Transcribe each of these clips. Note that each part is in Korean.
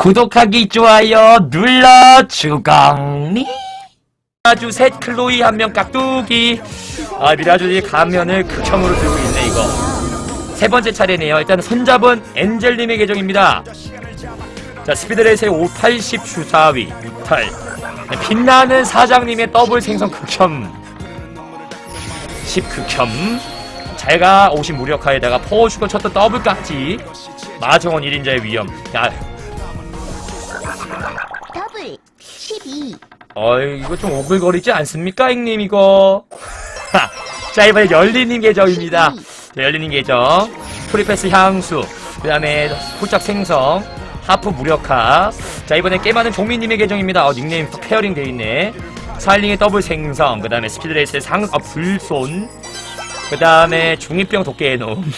구독하기, 좋아요 눌러 주강리. 미라주 셋 클로이 한 명 깍두기. 아 미라주이 가면을 극혐으로 들고 있네 이거. 세 번째 차례네요. 일단 손잡은 엔젤님의 계정입니다. 자 스피드레이스의 580 슈사위 무탈. 네, 빛나는 사장님의 더블 생선 극혐. 10 극혐. 잘가 오신 무력화에다가 포슈거 쳤던 더블 깍지. 마정원 1인자의 위험. 야, 12 어이, 이거 좀 오글거리지 않습니까, 형님, 이거? 하, 자, 이번에 열리님 계정입니다. 자, 열리님 계정. 프리패스 향수. 그 다음에 홀짝 생성. 하프 무력화. 자, 이번에 깨많은 종민님의 계정입니다. 어, 닉네임 페어링 돼있네. 살링의 더블 생성. 그 다음에 스피드레이스의 상, 아, 불손. 그 다음에 중이병 도깨의 놈.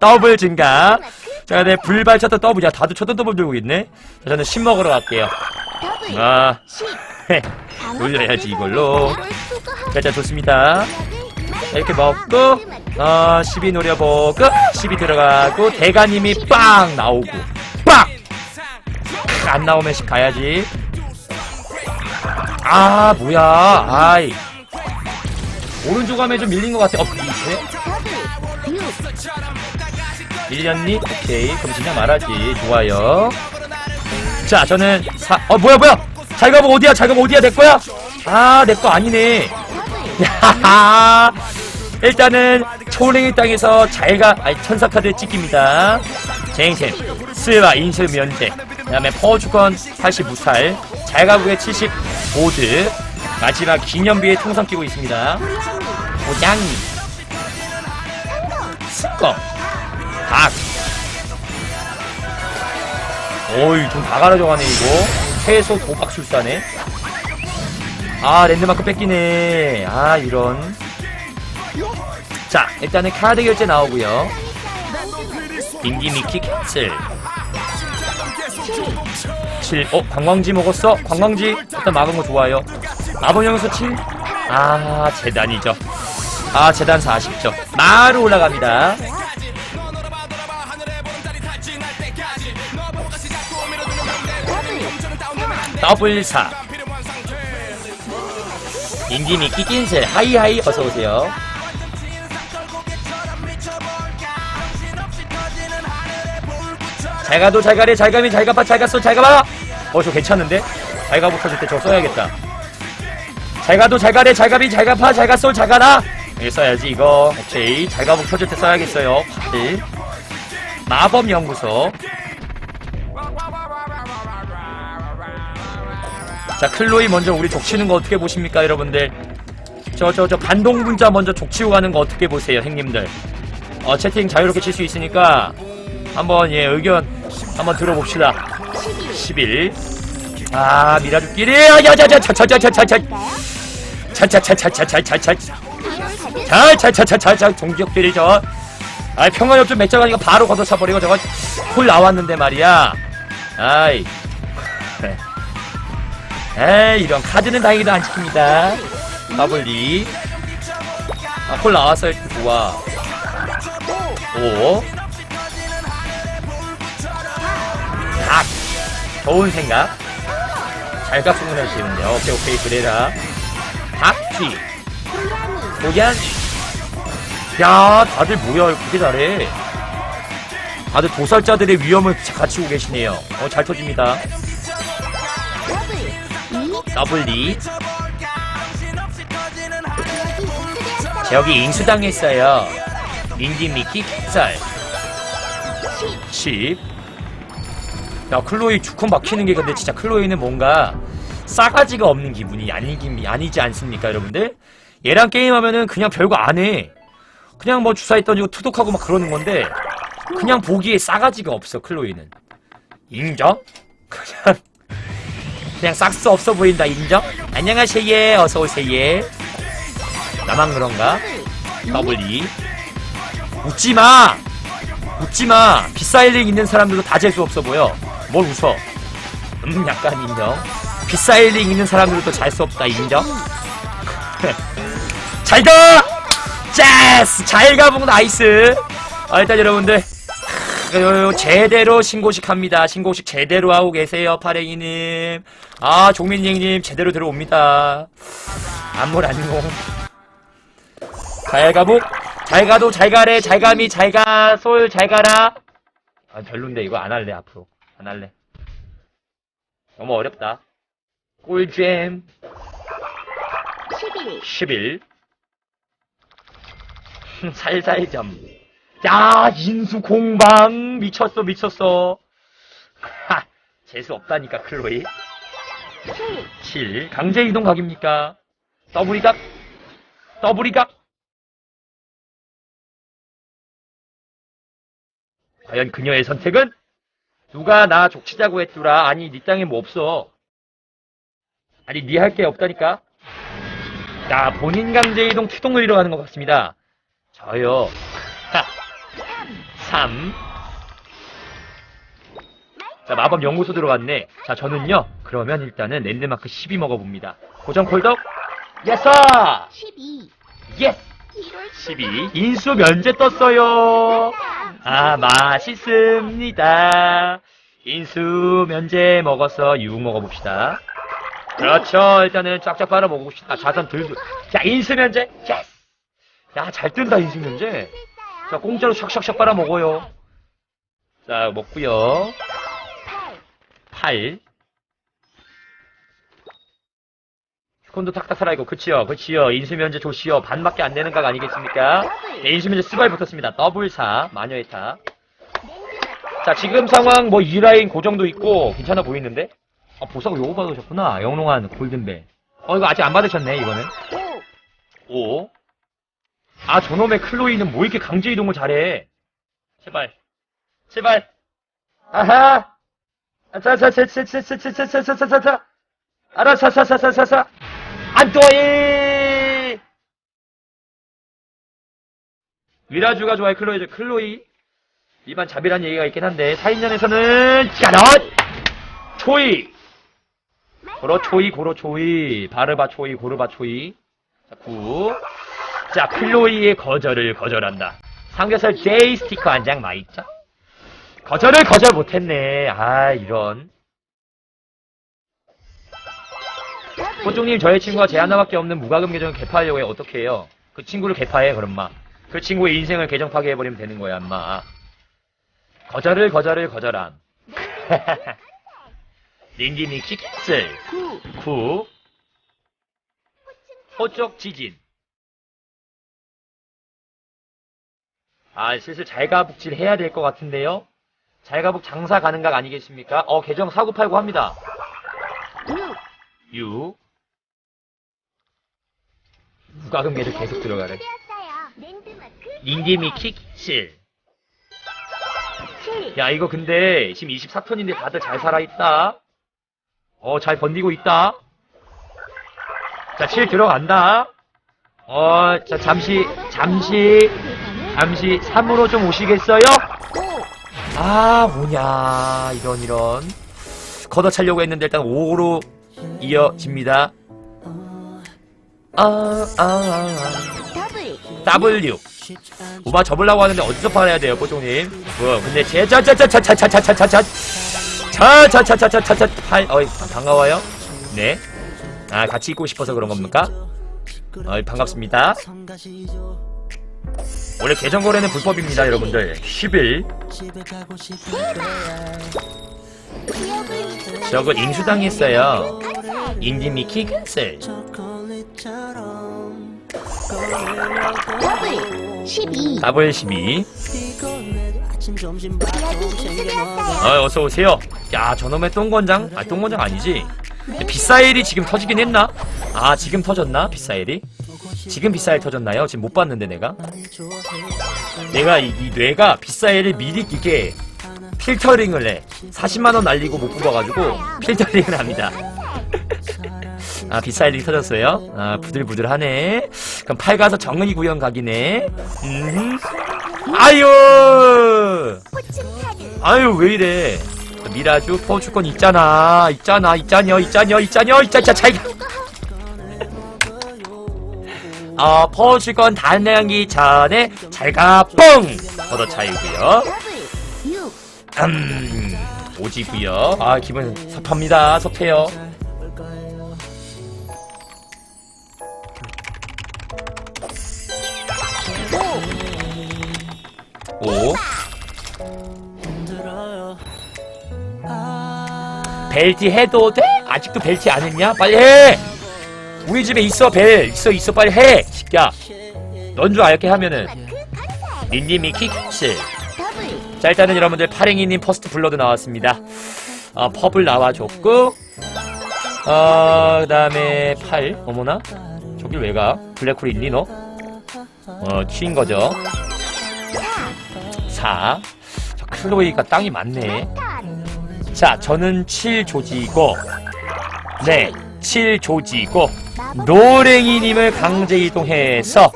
더블 증가. 자, 네, 불발 쳤던 더블. 야, 다들 쳤던 더블 들고 있네. 자, 저는 10 먹으러 갈게요. 아, 10 올려야지, 이걸로. 자, 자, 좋습니다. 자, 이렇게 먹고, 어, 12 노려보고, 12 들어가고, 대가님이 빵! 나오고, 빵! 안 나오면 10 가야지. 아, 뭐야. 아이. 오른쪽 화면 좀 밀린 것 같아. 어, 이제? 더블 6 밀렸니? 오케이. 그럼 그냥 말하지. 좋아요. 자, 저는 사, 어, 뭐야, 뭐야! 잘 가면 어디야? 잘 가면 어디야? 내 거야? 아, 내 거 아니네. 야하하. 일단은 초랭이 땅에서 잘가 아니 천사카드 찍힙니다. 쟁생 스와 인수 면제 그 다음에 퍼주건 80 무탈 잘가국의 70 보드 마지막 기념비에 통성 끼고 있습니다. 고양이 스꺼 닭 어이 좀다 갈아져가네 이거. 최소 도박 술사네 아 랜드마크 뺏기네. 아 이런. 자 일단은 카드 결제 나오고요. 인디미키 캔슬. 7 어? 관광지 먹었어? 관광지? 일단 막은 거 좋아요. 마법영수 7 아 재단이죠. 아 재단 40죠. 마루 올라갑니다 더블 4 인디미키 낀슬 하이하이 어서오세요. 잘 가도 잘 가래 잘 가면 잘 가봐 잘 갔어 잘 가봐 어저 괜찮은데? 잘 가부 터질 때저 써야겠다. 잘 가도 잘 가래 잘 가비 잘 가봐 잘 갔어 잘 가라 여기 써야지 이거. 오케이 잘 가부 터질 때 써야겠어요. 네. 마법 연구소 자 클로이 먼저 우리 족치는 거 어떻게 보십니까 여러분들 저 저 저 반동 문자 먼저 족치고 가는 거 어떻게 보세요 형님들 어 채팅 자유롭게 칠 수 있으니까 한번 예 의견 한번 들어봅시다 11 아 미라주끼리 야자자자자자자자자 차차차차차차차차 차차차차차차 동기역들이 저 아이 평화협 좀 맺자가니까 바로 걷어차버리고 저거 콜 나왔는데 말이야 아이 에이 이런 카드는 다행히도 안 찍힙니다. 더블리 아콜 나왔어요 좋아 오. 닭 좋은 생각. 잘 깎으면 하시는데 오케이 오케이 그래라. 닭쥐. 고양이. 야 다들 뭐야 그렇게 잘해? 다들 도살자들의 위험을 갖추고 계시네요. 어 잘 터집니다 더블 2 더블리 여기 인수당했어요. 인디 미키 캡살. 10 야 클로이 주컨 막히는 게 근데 진짜 클로이는 뭔가 싸가지가 없는 기분이 아니기, 아니지 않습니까 여러분들? 얘랑 게임하면은 그냥 별거 안 해. 그냥 뭐 주사위 던지고 투독하고 막 그러는 건데 그냥 보기에 싸가지가 없어 클로이는. 인정? 그냥 그냥 싹스 없어 보인다 인정? 안녕하세요 어서오세요 나만 그런가? 더블이 웃지마 웃지마 비사일링 있는 사람들도 다 재수 없어 보여 뭘 웃어 음 약간 인정 비사일링 있는 사람들도 잘수 없다 인정 잘가 짠 예스! 잘 가봉 나이스! 아, 일단 여러분들. 크, 제대로 신고식 합니다. 신고식 제대로 하고 계세요, 파랭이님. 아, 종민님님 제대로 들어옵니다. 안물 안공. 잘 가복. 잘 가도 잘 가래. 잘 가미 잘 가. 솔 잘 가라. 아, 별론데 이거 안 할래 앞으로. 안 할래. 너무 어렵다. 꿀잼 11 11. 살살점. 야, 인수 공방. 미쳤어, 미쳤어. 하, 재수 없다니까, 클로이. 7 7. 강제 이동 각입니까? 더블이 각. 더블이 각. 과연 그녀의 선택은? 누가 나 족치자고 했더라. 아니, 네 땅에 뭐 없어. 아니, 네 할 게 없다니까? 자, 본인 강제 이동 추동을 이뤄가는 것 같습니다. 저요. 3. 자, 마법 연구소 들어갔네. 자, 저는요. 그러면 일단은 랜드마크 12 먹어봅니다. 고정 콜덕. 예스! 12 예스! 이럴 12. 인수 면제 떴어요. 아, 맛있습니다. 인수 면제 먹어서 육 먹어봅시다. 그렇죠. 일단은 쫙쫙 빨아 먹어봅시다. 자선 들고. 자, 인수 면제. 예스! 야, 잘 뜬다, 인수 면제. 자, 공짜로 샥샥샥 빨아 먹어요. 자, 먹고요. 8. 콘도 탁탁 살아있고, 그치요, 그치요. 인수면제 좋시요. 반밖에 안 되는 각 아니겠습니까? 네, 인수면제 스바이 붙었습니다. 더블 4, 마녀의 타. 자, 지금 상황 뭐 2라인 고정도 있고, 괜찮아 보이는데? 아, 보석 요거 받으셨구나. 영롱한 골든벨. 어, 이거 아직 안 받으셨네, 이거는. 5 5. 아, 저놈의 클로이는 뭐 이렇게 강제 이동을 잘해. 제발. 제발. 아하! 아, 자, 자, 자, 자, 자, 자, 자, 자, 자, 자, 자, 자, 자. 알아, 사, 사, 사, 사, 사, 사. 안 또이! 위라주가 좋아해, 클로이죠. 클로이. 일반 잡이란 얘기가 있긴 한데, 사인전에서는, 짜럿! 초이! 고로 초이, 고로 초이. 바르바 초이, 고르바 초이. 자, 9. 자, 클로이의 거절을 거절한다. 삼겹살 제이 스티커 한장 마있죠? 거절을 거절 못했네. 아, 이런. 호중님, 저의 친구가 제 하나밖에 없는 무과금 계정을 개파하려고 해. 어떻게 해요? 그 친구를 개파해, 그럼 마. 그 친구의 인생을 계정 파괴해버리면 되는 거야, 엄마. 거절을 거절을 거절함. 닌디니. 9 9. 호쪽 지진. 아, 슬슬 잘가북질 해야 될 것 같은데요? 잘가북 장사 가능각 아니겠습니까? 어, 계정 사고 팔고 합니다. 6 6. 무과금 계정 계속 들어가래. 닌디미 킥 7. 7 야, 이거 근데 지금 24턴인데 다들 잘 살아있다. 어, 잘 번디고 있다. 자, 7 들어간다. 어, 자, 잠시, 잠시, 잠시 3으로 좀 오시겠어요? 5 아, 뭐냐. 이런, 이런. 걷어차려고 했는데 일단 5로 이어집니다. 아, 아, 아, 아. W. 오바 접으려고 하는데 어디서 팔아야 돼요, 뽀종님? 뭐, 근데 제, 자, 자, 자, 자, 자, 자, 자, 자, 자, 자, 자, 자, 자, 자, 자, 자, 자, 팔, 어이, 반가워요? 네. 아, 같이 있고 싶어서 그런 겁니까? 어이, 반갑습니다. 원래 계정 거래는 불법입니다, 여러분들. 10일. 저거 인수당했어요. 인디미 키 캔슬. 더블 12 더블 12. 여기 인수되었어요 어, 어서 오세요. 야, 저놈의 똥건장? 아, 똥건장 아니지? 비사일이 지금 터지긴 했나? 아, 지금 터졌나? 비사일이? 지금 비사일 터졌나요? 지금 못 봤는데 내가? 내가 이, 이 뇌가 비사일을 미리 이게 필터링을 해. 40만원 날리고 못 뽑아가지고 필터링을 합니다. 아, 비사일이 터졌어요? 아, 부들부들하네. 그럼 팔 가서 정의 구형 각이네. 음. 아유! 아유 왜 이래 미라주 포주권 있잖아 있잖아 있잖여 있잖여 있잖여 있잖자 차이 어, 퍼줄 건 단내기 전에 잘가 뻥! 얻어 차이고요. 더블 6 음, 오지고요. 아, 기분 섭합니다. 섭해요. 오. 벨티 해도 돼? 아직도 벨티 안 했냐? 빨리 해! 우리 집에 있어, 벨. 있어, 있어, 빨리 해! 줄 알게 하면은. 닌님이 킥스. 더블. 자 일단은 여러분들 파랭이님 퍼스트 블러드 나왔습니다. 어, 펍을 나와줬고 어 그 다음에 팔 어머나? 저길 왜가? 블랙홀 있니 너? 어 치인거죠? 4 자, 클로이가 땅이 많네. 턴자 저는 7 조지고 네7 조지고 노랭이님을 강제 이동해서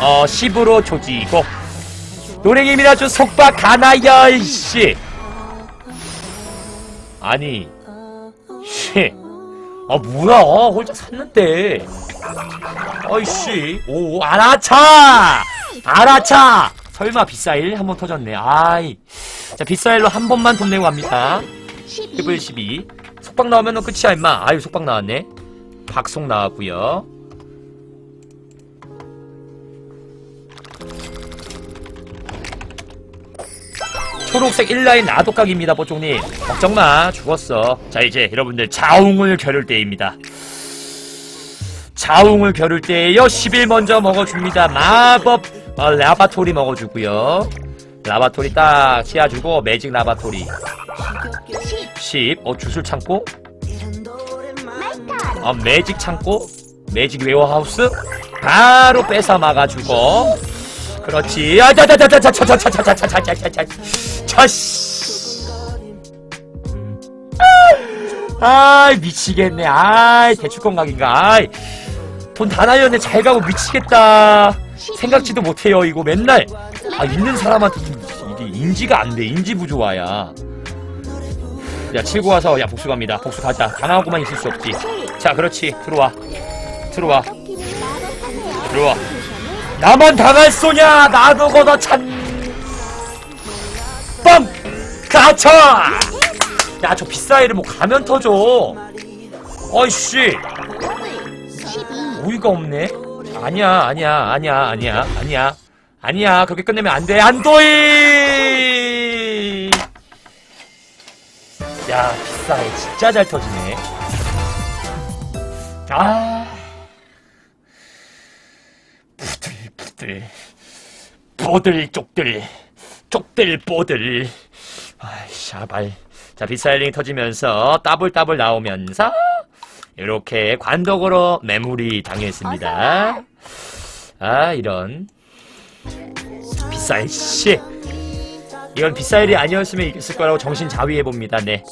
어 10으로 조지고. 노랭이입니다. 좀 속박 가나요 이씨. 아니 씨. 아 뭐야? 홀짝 샀는데. 어이씨. 오 알아차! 알아차! 설마 비싸일 한 번 터졌네. 아이. 자 비싸일로 한 번만 돈 내고 갑니다. 12 흡을 12 속박 나오면은 끝이야 임마. 아유 속박 나왔네. 박속 나왔고요 초록색 1라인 나독각입니다 뽀종님 걱정마 죽었어 자 이제 여러분들 자웅을 겨룰 때입니다 자웅을 겨룰 때에요 10일 먼저 먹어줍니다 마법 어, 라바토리 먹어주고요 라바토리 딱 씌워주고 매직 라바토리 10 10. 어, 주술 창고? 어, 매직 창고? 매직 웨어하우스? 바로 뺏어 막아주고. 그렇지. 아, 자, 자, 자, 자, 자, 자, 자, 자, 자, 자, 자, 자, 자, 자, 자, 자, 씨. 아이, 미치겠네. 아이, 대출권 각인가. 아이, 돈다 날렸네. 잘 가고 미치겠다. 생각지도 못해요, 이거 맨날. 아, 있는 사람한테 이게 인지가 안 돼. 인지 부조화야. 야, 칠고 와서, 야, 복수 갑니다. 복수 가자. 당하고만 있을 수 없지. 자, 그렇지. 들어와. 들어와. 들어와. 나만 당할 소냐! 나도 걷어 찬! 뻥! 가쳐! 야, 저 비싸이를 뭐 가면 터져. 어이씨. 더블 12 오이가 없네? 아니야, 아니야, 아니야, 아니야, 아니야. 아니야, 그렇게 끝내면 안 돼. 안도이! 야, 비싸해. 진짜 잘 터지네. 아. 부들부들. 보들 쪽들. 쪽들 보들. 아이, 샤발. 자, 비사일링 터지면서 따블따블 나오면서 이렇게 관독으로 매물이 당했습니다. 아, 이런. 비싸일 씨. 이건 비싸일이 아니었으면 이겼을 거라고 정신 자위해봅니다. 네.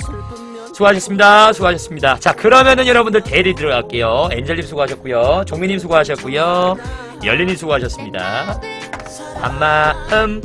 수고하셨습니다. 수고하셨습니다. 자, 그러면은 여러분들 대리 들어갈게요. 엔젤님 수고하셨고요. 종민님 수고하셨고요. 열리님 수고하셨습니다. 한마음